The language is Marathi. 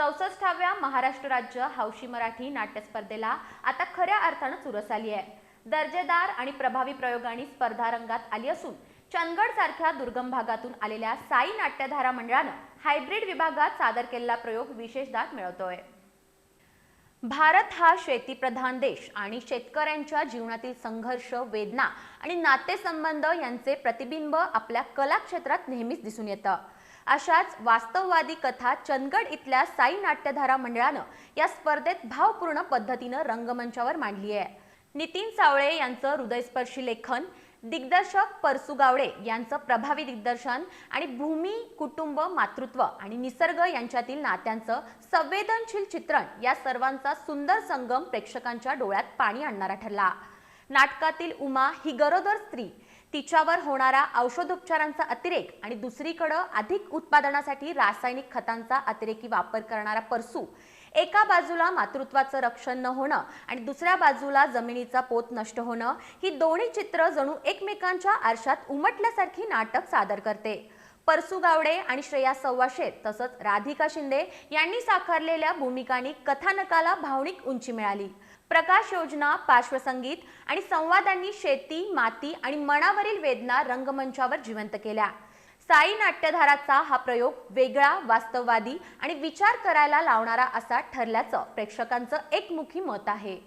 चौसष्टाव्या महाराष्ट्र राज्य हौशी मराठी नाट्य स्पर्धेला आता खऱ्या अर्थानं चुरस आली आहे. दर्जेदार आणि प्रभावी प्रयोगांनी स्पर्धा रंगात आली असून चंदगड सारख्या दुर्गम भागातून आलेल्या साई नाट्यधारा मंडळानं हायब्रिड विभागात सादर केलेला प्रयोग विशेष दाद मिळवतोय. भारत हा शेतीप्रधान देश आणि शेतकऱ्यांच्या जीवनातील संघर्ष वेदना आणि नातेसंबंध यांचे प्रतिबिंब आपल्या कला क्षेत्रात नेहमीच दिसून येतं. अशाच वास्तववादी कथा चंदगड इथल्या साई नाट्यधारा मंडळानं या स्पर्धेत भावपूर्ण पद्धतीनं रंगमंचावर मांडली आहे नितीन सावळे यांचं हृदयस्पर्शी लेखन दिग्दर्शक परसू गावडे यांचं प्रभावी दिग्दर्शन आणि भूमी कुटुंब मातृत्व आणि निसर्ग यांच्यातील नात्यांचं संवेदनशील चित्रण या सर्वांचा सुंदर संगम प्रेक्षकांच्या डोळ्यात पाणी आणणारा ठरला. नाटकातील उमा ही गरोदर स्त्री. तिच्यावर होणारा औषधोपचारांचा अतिरेक आणि दुसरीकडं अधिक उत्पादनासाठी रासायनिक खतांचा अतिरेकी वापर करणारा परसू. एका बाजूला मातृत्वाचं रक्षण न होणं आणि दुसऱ्या बाजूला जमिनीचा पोत नष्ट होणं ही दोन्ही चित्र जणू एकमेकांच्या आरशात उमटल्यासारखी नाटक सादर करते. परसू गावडे आणि श्रेया सव्वाशे तसंच राधिका शिंदे यांनी साकारलेल्या भूमिकांनी कथानकाला भावनिक उंची मिळाली. प्रकाश योजना पार्श्वसंगीत आणि संवादांनी शेती माती आणि मनावरील वेदना रंगमंचावर जिवंत केल्या. साई नाट्यधाराचा हा प्रयोग वेगळा वास्तववादी आणि विचार करायला लावणारा असा ठरल्याचं प्रेक्षकांचं एकमुखी मत आहे.